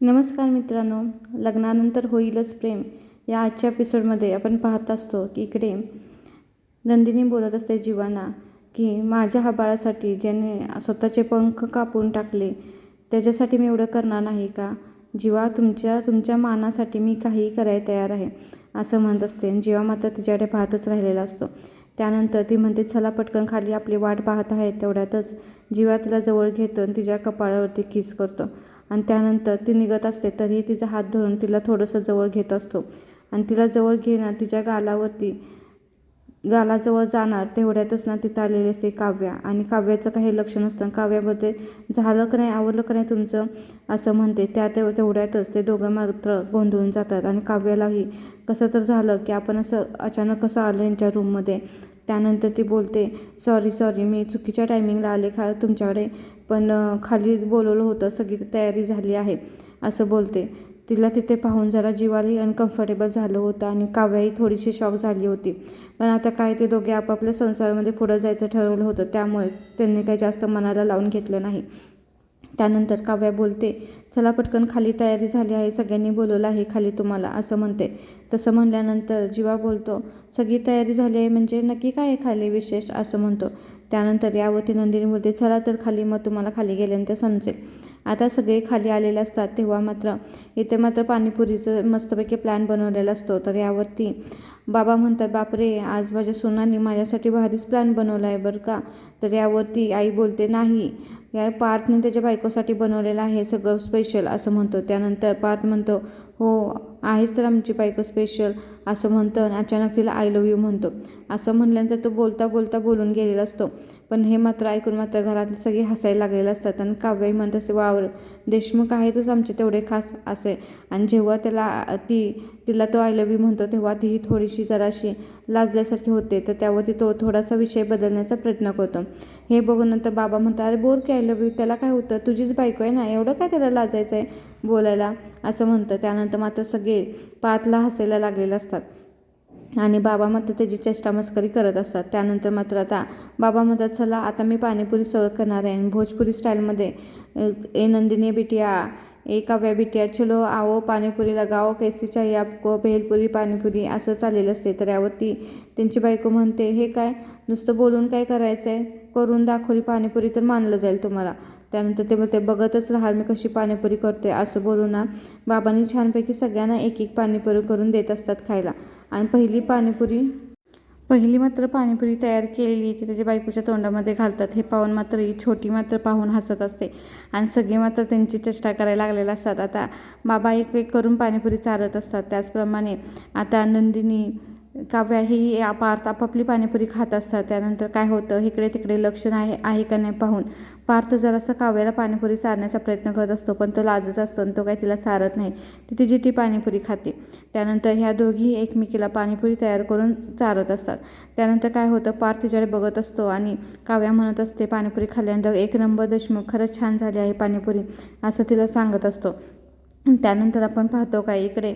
नमस्कार मित्रांनो लग्नानंतर होईलच प्रेम. या आजच्या एपिसोडमध्ये आपण पाहत असतो की इकडे नंदिनी बोलत असते जीवाना की माझ्या हा बाळासाठी ज्याने स्वतःचे पंख कापून टाकले त्याच्यासाठी मी एवढं करणार नाही का? जीवा तुमच्या तुमच्या मानासाठी मी काहीही करायला तयार आहे असं म्हणत असते. जीवा मात्र तिच्याकडे पाहतच राहिलेला असतो. त्यानंतर ती म्हणते चला पटकन खाली आपली वाट पाहत आहे तेवढ्यातच जीवा तिला जवळ घेतो आणि तिच्या कपाळावरती किस करतो. आणि त्यानंतर ती निघत असते तरीही तिचा हात धरून तिला थोडंसं जवळ घेत असतो. आणि तिला जवळ घेणं तिच्या गालावरती गालाजवळ जाणार तेवढ्यातच ना तिथं आलेली असते काव्या. आणि काव्याचं काही लक्ष नसतं. काव्यामध्ये झालं का नाही आवडलं का नाही तुमचं? असं म्हणते. त्या तेवढ्यातच ते दोघं मात्र गोंधळून जातात. आणि काव्यालाही कसं तर झालं की आपण असं अचानक कसं आलं यांच्या रूममध्ये? त्यानंतर ती बोलते सॉरी सॉरी मी चुकीच्या टायमिंगला आले. खा तुमच्याकडे पण खाली बोलवलं होतं सगळी तयारी झाली आहे असं बोलते. तिला तिथे पाहून जरा जीवालाही अनकम्फर्टेबल झालं होतं आणि काव्याही थोडीशी शॉक झाली होती. पण आता काय ते दोघे आपापल्या संसारामध्ये पुढं जायचं ठरवलं होतं त्यामुळे त्यांनी काही जास्त मनाला लावून घेतलं नाही. त्यानंतर काव्या बोलते चला पटकन खाली तयारी झाली आहे सगळ्यांनी बोलवलं आहे खाली तुम्हाला असं म्हणते. तसं म्हणल्यानंतर जीवा बोलतो सगळी तयारी झाली आहे म्हणजे नक्की काय आहे खाली विशेष? असं म्हणतो. त्यानंतर यावरती नंदिनी बोलते चला तर खाली मग तुम्हाला खाली गेल्यानंतर समजेल. आता सगळे खाली आलेले असतात तेव्हा मात्र इथे मात्र पाणीपुरीचं मस्तपैकी प्लॅन बनवलेला असतो. तर यावरती बाबा म्हणतात बापरे आज माझ्या सोनानी माझ्यासाठी भारीच प्लॅन बनवला आहे बरं का? तर यावरती आई बोलते नाही या पार्थने त्याच्या बायकोसाठी बनवलेलं आहे सगळं स्पेशल असं म्हणतो. त्यानंतर पार्थ म्हणतो हो आहेच तर आमची बायको स्पेशल असं म्हणतो आणि अचानक तिला आय लव्ह यू म्हणतो. असं म्हणल्यानंतर तो बोलता बोलता बोलून गेलेला असतो. पण हे मात्र ऐकून मात्र घरातले सगळे हसायला लागलेले असतात आणि काव्याही म्हणत असते वावर देशमुख आहेतच आमचे तेवढे खास असे. आणि जेव्हा त्याला ती तिला तो आय लव्ह यू म्हणतो तेव्हा तीही थोडीशी जराशी लाजल्यासारखी होते. तर त्यावरती तो थोडासा विषय बदलण्याचा प्रयत्न करतो. हे बघून नंतर बाबा म्हणतो अरे बोर की आय लव्ह यू त्याला काय होतं? तुझीच बायको आहे ना? एवढं काय त्याला लाजायचं आहे बोलायला? असं म्हणतं. त्यानंतर मात्र सगळे पातला हसायला लागलेले असतात. आणि बाबा मात्र त्याची चेष्टा मस्करी करत असतात. त्यानंतर मात्र आता बाबा म्हणतात चला आता मी पाणीपुरी सर्व करणार आहे. आणि भोजपुरी स्टाईलमध्ये ए नंदिनी बिटिया ए काव्या बिटिया चलो आओ पाणीपुरी लगाओ कैसी चाहिए आपको भेलपुरी पाणीपुरी. असं चाललेलं असते. तर यावरती त्यांची बायको म्हणते हे काय नुसतं बोलून काय करायचं आहे करून दाखवली पाणीपुरी तर मानलं जाईल तुम्हाला. त्यानंतर ते बोलते बघतच राहाल मी कशी पाणीपुरी करते असं बोलू ना बाबांनी छानपैकी सगळ्यांना एक एक पाणीपुरी करून देत असतात खायला. आणि पहिली पाणीपुरी पहिली मात्र पाणीपुरी तयार केलेली ती त्याच्या बायकोच्या तोंडामध्ये घालतात. हे पाहून मात्र ही छोटी मात्र पाहून हसत असते. आणि सगळे मात्र त्यांची चेष्टा करायला लागलेल्या असतात. आता बाबा एक एक करून पाणीपुरी चारत असतात. त्याचप्रमाणे आता नंदिनी काव्या ही पार्थ आपापली पाणीपुरी खात असतात. त्यानंतर काय होतं? इकडे तिकडे लक्ष नाही आहे का नाही पाहून. पार्थ जरासं काव्याला पाणीपुरी चारण्याचा प्रयत्न करत असतो पण तो लाजच असतो आणि तो काही तिला चारत नाही. ती तिची ती पाणीपुरी खाते. त्यानंतर ह्या दोघी एकमेकीला पाणीपुरी तयार करून चारत असतात. त्यानंतर काय होतं? पार्थ तिच्याकडे बघत असतो आणि काव्या म्हणत असते पाणीपुरी खाल्ल्यानंतर एक नंबर देशमुख खरंच छान झाली आहे पाणीपुरी असं तिला सांगत असतो. त्यानंतर आपण पाहतो का इकडे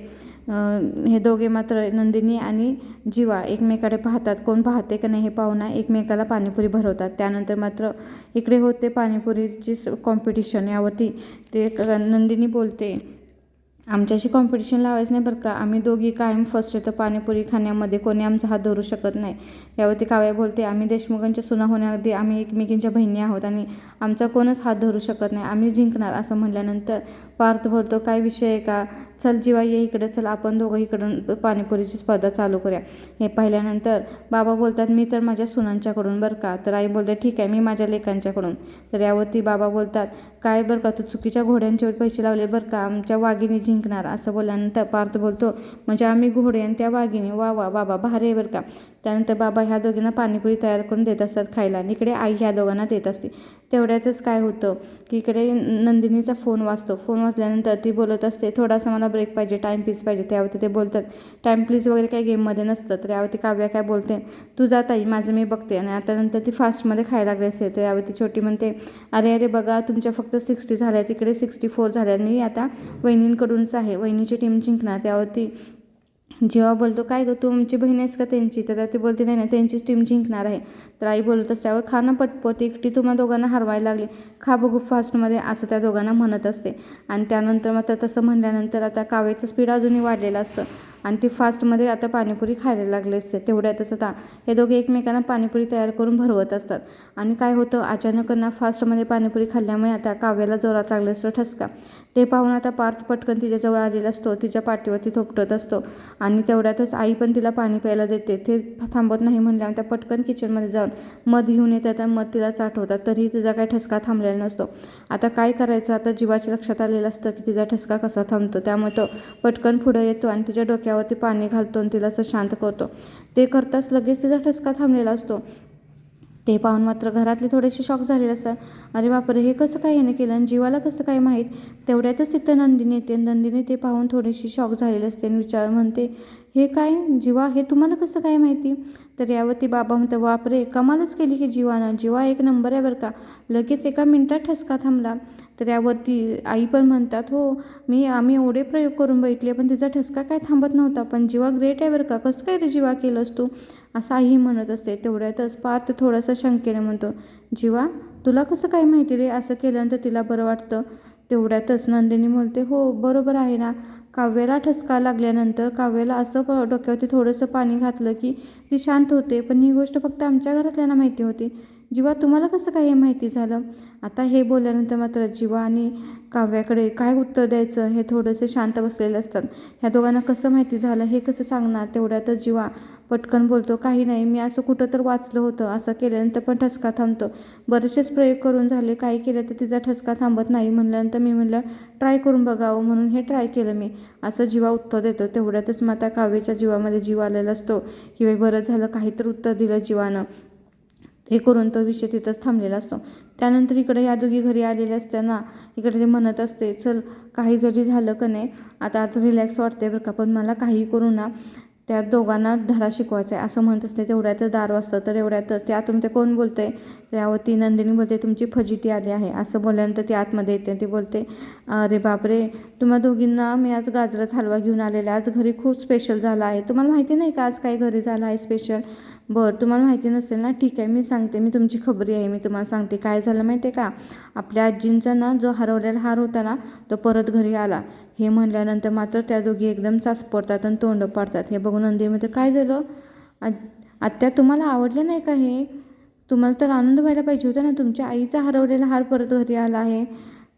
हे दोघे मात्र नंदिनी आणि जीवा एकमेकाकडे पाहतात. कोण पाहते का नाही हे पाहुणा एकमेकाला पाणीपुरी भरवतात. त्यानंतर मात्र इकडे होते पाणीपुरीची कॉम्पिटिशन यावरती. ते नंदिनी बोलते आमच्याशी कॉम्पिटिशन लावायचं नाही बरं का. आम्ही दोघी कायम फर्स्ट येतो पाणीपुरी खाण्यामध्ये. कोणी आमचा हात धरू शकत नाही. यावरती काव्या बोलते आम्ही देशमुखांच्या सुना होण्याआधी आम्ही एकमेकींच्या बहिणी आहोत आणि आमचा कोणच हात धरू शकत नाही. आम्ही जिंकणार असं म्हणल्यानंतर पार्थ बोलतो काय विषय आहे का? चल जीवा ये इकडे चल. आपण दोघं इकडून पाणीपुरीची स्पर्धा चालू करूया. हे पाहिल्यानंतर बाबा बोलतात मी तर माझ्या सुनांच्याकडून बरं का? तर आई बोलते ठीक आहे मी माझ्या लेकांच्याकडून. तर यावरती बाबा बोलतात काय बरं का तू चुकीच्या घोड्यांच्यावर पैसे लावले बरं का आमच्या वाघिणी जिंकणार असं बोलल्यानंतर पार्थ बोलतो म्हणजे आम्ही घोडे आणि त्या वाघिणी वा वा बाबा भारी आहे बरं का. त्यानंतर बाबा ह्या दोघींना पाणीपुरी तयार करून देत असतात खायला आणि इकडे आई ह्या दोघांना देत असते. तेवढ्यातच काय होतं की इकडे नंदिनीचा फोन वाचतो फोन वाचल्यानंतर ती बोलत असते थोडासा मला ब्रेक पाहिजे टाईम पीस पाहिजे. त्यावरती ते बोलतात टाईम प्लीज वगैरे काही गेममध्ये नसतं. तर यावरती काव्या काय बोलते तू जात आई माझं मी बघते. आणि आता नंतर ती फास्टमध्ये खायला लागली असते. तर यावरती छोटी म्हणते अरे अरे बघा तुमच्या फक्त सिक्स्टी झाल्या तिकडे सिक्स्टी फोर झाल्या मी आता वहिनींकडूनच आहे. वहिनीची टीम जिंकणार. त्यावरती जेव्हा बोलतो काय गं तू आमची बहीण आहेस का त्यांची? तर ती बोलते नाही नाही त्यांचीच टीम जिंकणार आहे. तर आई बोलत असते त्यावर खा ना पटपट एकटी तुम्हा दोघांना हरवायला लागली. खा बघू फास्टमध्ये असं त्या दोघांना म्हणत असते. आणि त्यानंतर मात्र तसं म्हणल्यानंतर आता काव्याचं स्पीड अजूनही वाढलेलं असतं. आणि ती फास्टमध्ये आता पाणीपुरी खायला लागले असते. तेवढ्यातच आता हे दोघे एकमेकांना पाणीपुरी तयार करून भरवत असतात. आणि काय होतं अचानक ना फास्टमध्ये पाणीपुरी खाल्ल्यामुळे आता काव्याला जोरात लागलं असतं ठसका. ते पाहून आता पार्थ पटकन तिच्याजवळ आलेला असतो. तिच्या पाठीवरती थोपटत असतो. आणि तेवढ्यातच आई पण तिला पाणी प्यायला देते. ते थांबत नाही म्हणल्यावर त्या पटकन किचनमध्ये जाऊन मध घेऊन येतात आणि मध तिला चाटवतात तरीही तिचा काही ठसका थांबलेला नसतो. आता काय करायचं? आता जीवाच्या लक्षात आलेलं असतं की तिचा ठसका कसा थांबतो. त्यामुळे तो पटकन पुढं येतो आणि तिच्या डोक्यात डोक्यावरती पाणी घालतो आणि तिला असं शांत करतो. ते करताच लगेच तिचा ठसका थांबलेला असतो. ते पाहून मात्र घरातले थोडेसे शॉक झालेले असतात. अरे बापरे हे कसं काय याने केलं आणि जीवाला कसं काय माहीत? तेवढ्यातच तिथं नंदिनी येते नंदिनी ते पाहून थोडीशी शॉक झालेली असते आणि विचार म्हणते हे काय? जीवा हे तुम्हाला कसं काय माहिती? तर यावरती बाबा म्हणते बापरे कमालच केली की जीवानं. जीवा एक नंबर आहे बरं का. लगेच एका मिनटात ठसका थांबला. तर यावरती आई पण म्हणतात हो मी आम्ही एवढे प्रयोग करून बघितले पण तिचा ठसका काय थांबत नव्हता. पण जीवा ग्रेट आहे बरं का. कसं काय रे जीवा केलंस तू? असं आईही म्हणत असते. तेवढ्यातच पार्थ थोडंसं शंकेने म्हणतो जीवा तुला कसं काय माहिती रे? असं केल्यानंतर तिला बरं वाटतं. तेवढ्यातच नंदिनी बोलते हो बरोबर आहे ना. काव्याला ठसका लागल्यानंतर काव्याला असं प डोक्यावरती थोडंसं पाणी घातलं की ती शांत होते. पण ही गोष्ट फक्त आमच्या घरातल्यांना माहिती होती. जीवा तुम्हाला कसं काय हे माहिती झालं? आता हे बोलल्यानंतर मात्र जीवा आणि काव्याकडे काय उत्तर द्यायचं? हे थोडेसे शांत बसलेले असतात. ह्या दोघांना कसं माहिती झालं? हे कसं सांगणार? तेवढ्यातच जीवा पटकन बोलतो काही नाही मी असं कुठं तर वाचलं होतं असं केल्यानंतर पण ठसका थांबतो. बरेचसेच प्रयोग करून झाले काही केलं तर तिचा ठसका थांबत नाही. म्हणल्यानंतर मी म्हणलं ट्राय करून बघावं म्हणून हे ट्राय केलं मी. असं जीवा उत्तर देतो. तेवढ्यातच माता काव्याच्या जीवामध्ये जीव आलेला असतो. किंवा बरं झालं काहीतरी उत्तर दिलं जीवानं. हे करून तो विषय तिथंच थांबलेला असतो. त्यानंतर इकडे या दोघी घरी आलेले असताना इकडे ते म्हणत असते चल काही जरी झालं का नाही आता आता रिलॅक्स वाटते बरं का पण मला काही करू ना. त्या दोघांना धडा शिकवायचा आहे. असं म्हणत असते तेवढ्यातच दार वाजतं तर एवढ्यातच ते आतून ते कोण बोलते त्यावर ती नंदिनी बोलते तुमची फजिती आली आहे. असं बोलल्यानंतर ती आतमध्ये येते ती बोलते अरे बापरे तुम्हा दोघींना मी आज गाजराचा हलवा घेऊन आलेला आज घरी खूप स्पेशल झाला आहे. तुम्हाला माहिती नाही का आज काही घरी झालं आहे स्पेशल बरं तुम्हाला माहिती नसेल ना. ठीक आहे मी सांगते. मी तुमची खबरी आहे. मी तुम्हाला सांगते. काय झालं माहिती आहे का? आपल्या आजींचा ना जो हरवलेला हार होता ना तो परत घरी आला. हे म्हणल्यानंतर मात्र त्या दोघी एकदम चाच पडतात आणि तोंड पाडतात. हे बघून नंदीमध्ये काय झालं? आत्या तुम्हाला आवडलं नाही का हे? तुम्हाला तर आनंद व्हायला पाहिजे होता ना. तुमच्या आईचा हरवलेला हार परत घरी आला आहे.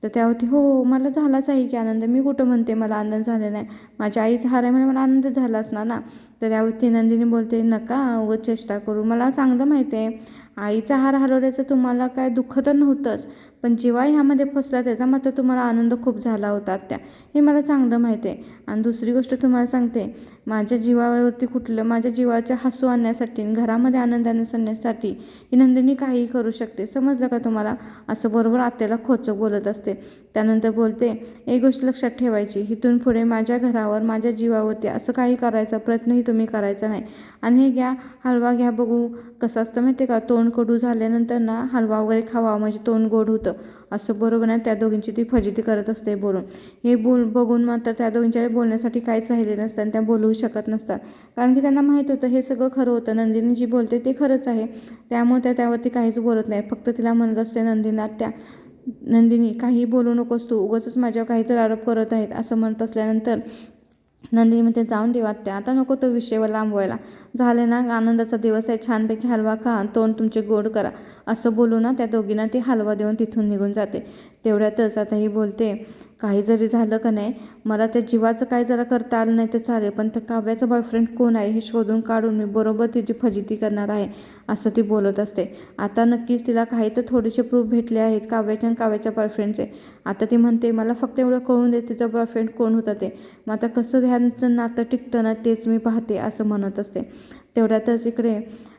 तर त्यावरती हो मला झालाच आहे की आनंद. मी कुठं म्हणते मला आनंद झालेला नाही. माझ्या आईचा हार आहे म्हणजे मला आनंद झाला असणार ना. तर त्यावरती नंदिनी बोलते नका व चेष्टा करू. मला चांगलं माहिती आहे. आईचा हार हरवल्याचं तुम्हाला काय दुःख तर नव्हतंच. पण जेव्हा ह्यामध्ये फसला त्याचा मात्र तुम्हाला आनंद खूप झाला होता त्या हे मला चांगलं माहीत आहे. आणि दुसरी गोष्ट तुम्हाला सांगते माझ्या जीवावरती कुठलं माझ्या जीवाच्या हसू आणण्यासाठी घरामध्ये आनंद आणण्यासाठी ही नंदिनी काहीही करू शकते. समजलं का तुम्हाला? असं बरोबर आत्याला खोचं बोलत असते. त्यानंतर बोलते एक गोष्ट लक्षात ठेवायची इथून पुढे माझ्या घरावर माझ्या जीवावरती असं काही करायचा प्रयत्नही तुम्ही करायचा नाही. आणि हे घ्या हलवा घ्या बघू कसं असतं माहिती आहे का? तोंड कडू झाल्यानंतर ना हलवा वगैरे खावा म्हणजे तोंड गोड होतं. असं बरोबर नाही त्या दोघींची ती फजिती करत असते बोलून. हे बोल बघून मात्र त्या दोघींच्या बोलण्यासाठी काहीच राहिले नसतं आणि त्या बोलू शकत नसतात. कारण की त्यांना माहीत होतं हे सगळं खरं होतं. नंदिनी जी बोलते ते खरंच आहे. त्यामुळे त्या त्यावरती काहीच बोलत नाही. फक्त तिला म्हणत असते नंदिना त्या नंदिनी काही बोलू नकोस तू. उगाचच माझ्यावर काहीतरी आरोप करत आहेत असं म्हणत असल्यानंतर नंदिनी म्हणते जाऊन देवा त्या आता नको तो विषयवर लांबवायला. झाले ना आनंदाचा दिवस आहे छानपैकी हलवा खा तोंड तुमचे गोड करा. असं बोलू ना त्या दोघींना ती हलवा देऊन तिथून निघून जाते. तेवढ्यातच आता ही बोलते काही जरी झालं का नाही मला त्या जीवाचं काय जरा करता आलं नाही तर चालेल पण त्या काव्याचा बॉयफ्रेंड कोण आहे हे शोधून काढून मी बरोबर तिची फजिती करणार आहे असं ती बोलत असते. आता नक्कीच तिला काही तर थोडेसे प्रूफ भेटले आहेत काव्याच्या आणि काव्याच्या बॉयफ्रेंडचे आता ती म्हणते मला फक्त एवढं कळून दे तिचं बॉयफ्रेंड कोण होतं ते. मग आता कसं ह्यांचं नातं टिकतं ना तेच मी पाहते असं म्हणत असते. तेवढ्यातच इकडे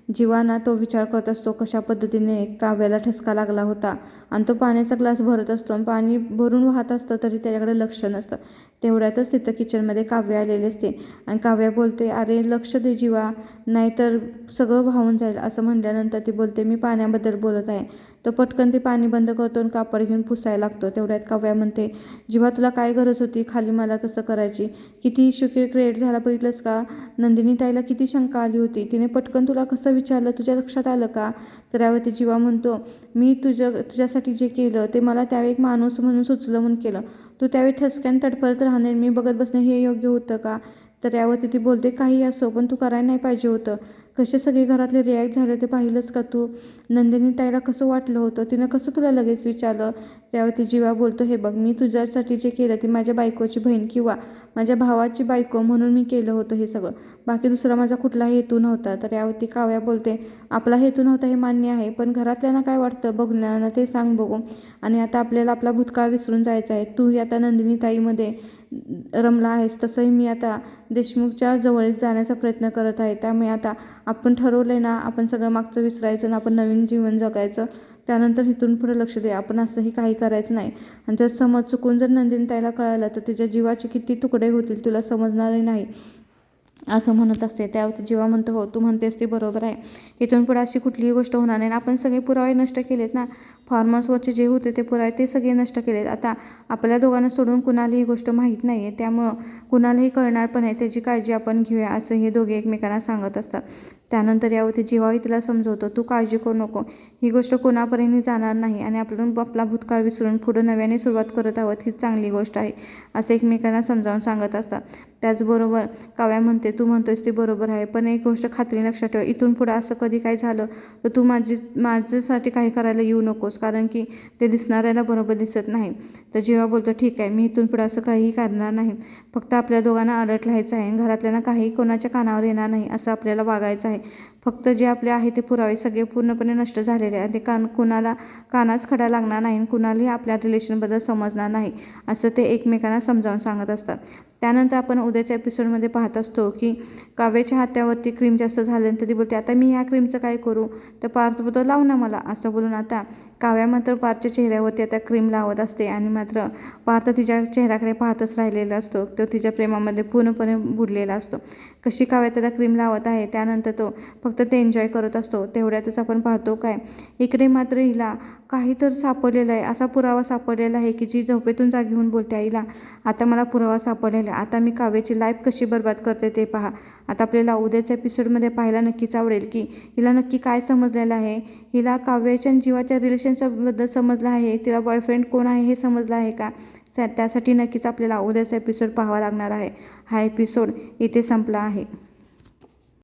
जीवाना तो विचार करत असतो कशा पद्धतीने काव्याला ठसका लागला होता. आणि तो पाण्याचा ग्लास भरत असतो आणि पाणी भरून वाहत असतं तरी त्याच्याकडे लक्ष नसतं. तेवढ्यातच तिथं किचनमध्ये काव्य आलेले असते. आणि काव्या बोलते अरे लक्ष दे जीवा नाहीतर सगळं वाहून जाईल असं म्हणल्यानंतर ती बोलते मी पाण्याबद्दल बोलत आहे. तर पटकन ते पाणी बंद करतो आणि कापड घेऊन पुसायला लागतो. तेवढ्यात काव्या म्हणते जेव्हा तुला काय गरज होती खाली मला तसं करायची. किती शुकीर क्रिएट झाला बघितलंस का? नंदिनी ताईला किती शंका आली होती. तिने पटकन तुला कसं विचारलं? तुझ्या लक्षात आलं का? तर यावरती जीवा म्हणतो मी तुझ्या तुझ्यासाठी जे केलं ते मला त्यावेळी एक माणूस म्हणून सुचलं म्हणून केलं. तू त्यावेळी ठसक्यान तडफडत राहणे मी बघत बसणे हे योग्य होतं का? तर यावरती ती बोलते काही असो पण तू करायला नाही पाहिजे होतं. कसे सगळे घरातले रिॲक्ट झाले ते पाहिलंच का तू? नंदिनी ताईला कसं वाटलं होतं? तिनं कसं तुला लगेच विचारलं? त्यावरती जीवा बोलतो हे बघ मी तुझ्यासाठी जे केलं ते माझ्या बायकोची बहीण किंवा माझ्या भावाची बायको म्हणून मी केलं होतं हे सगळं. बाकी दुसरा माझा कुठलाही हेतू नव्हता. तर यावरती काव्या बोलते आपला हेतू नव्हता हे मान्य आहे पण घरातल्यांना काय वाटतं? बघण्यानं ते सांग बघू. आणि आता आपल्याला आपला भूतकाळ विसरून जायचा आहे. तू आता नंदिनी ताईमध्ये रमला आहेस तसंही मी आता देशमुखच्या जवळ जाण्याचा प्रयत्न करत आहे. त्यामुळे आता आपण ठरवलं आहे ना आपण सगळं मागचं विसरायचं आणि आपण नवीन जीवन जगायचं. त्यानंतर इथून पुढे लक्ष दे आपण असंही काही करायचं नाही. आणि जर समज चुकून जर नंदिनी त्याला कळालं तर तिच्या जीवाचे किती तुकडे होतील तुला समजणारही नाही असं म्हणत असते. त्यावरती जेव्हा म्हणतो हो तू म्हणतेस ते बरोबर आहे. इथून पुढे अशी कुठलीही गोष्ट होणार नाही. आपण सगळे पुरावे नष्ट केलेत ना फार्मर्सवरचे जे होते ते पुराय ते सगळे नष्ट केलेत. आता आपल्या दोघांना सोडून कुणाला ही गोष्ट माहीत नाही आहे त्यामुळं कुणालाही कळणार पण आहे त्याची काळजी आपण घेऊया असं हे दोघे एकमेकांना सांगत असतात. त्यानंतर यावरती जीवाही तिला समजवतो. तू काळजी करू नको. ही गोष्ट कोणापर्यंत जाणार नाही आणि आपण आपला भूतकाळ विसरून पुढं नव्याने सुरुवात करत आहोत ही चांगली गोष्ट आहे असं एकमेकांना समजावून सांगत असतात. त्याचबरोबर काव्या म्हणते तू म्हणतोस ती बरोबर आहे पण एक गोष्ट खात्री लक्षात ठेव. इथून पुढं असं कधी काय झालं तर तू माझी माझ्यासाठी काही करायला येऊ नकोस. कारण की ते दिसणाऱ्याला बरोबर दिसत नाही. तर जेव्हा बोलतो ठीक आहे मी इथून पुढं असं काहीही करणार नाही. फक्त आपल्या दोघांना अलर्ट राहायचं आहे. घरातल्यांना काही कोणाच्या कानावर येणार नाही असं आपल्याला वागायचं आहे. फक्त जे आपले आहे ते पुरावे सगळे पूर्णपणे नष्ट झालेले आहे ते कान कुणाला कानाच खडा लागणार नाही आणि कुणालाही आपल्या रिलेशनबद्दल समजणार नाही असं ते एकमेकांना समजावून सांगत असतात. त्यानंतर आपण उद्याच्या एपिसोडमध्ये पाहत असतो की काव्याच्या हात्यावरती क्रीम जास्त झाल्यानंतर ती बोलते आता मी ह्या क्रीमचं काय करू? तर पार्थ बोलतो लाव ना मला असं बोलून आता काव्या मात्र पार्थच्या चेहऱ्यावरती आता क्रीम लावत असते आणि मात्र पार्थ तिच्या चेहऱ्याकडे पाहतच राहिलेला असतो. तो तिच्या प्रेमामध्ये पूर्णपणे बुडलेला असतो. कशी काव्या त्याला क्रीम लावत आहे त्यानंतर तो फक्त ते एन्जॉय करत असतो. तेवढ्यातच आपण पाहतो काय इकडे मात्र हिला काही तर सापडलेलं आहे. असा पुरावा सापडलेला आहे की जी झोपेतून जागी होऊन बोलते आईला आता मला पुरावा सापडलेला आहे. आता मी काव्याची लाईफ कशी बर्बाद करते ते पहा. आता आपल्याला उद्याच्या एपिसोडमध्ये पाहायला नक्कीच आवडेल की हिला नक्की काय समजलेलं आहे. हिला काव्याच्या आणि जीवाच्या रिलेशनशिपबद्दल समजलं आहे. तिला बॉयफ्रेंड कोण आहे हे समजलं आहे का? त्यासाठी नक्कीच आपल्याला उद्याचा एपिसोड पाहावा लागणार आहे. हा एपिसोड इथे संपला आहे.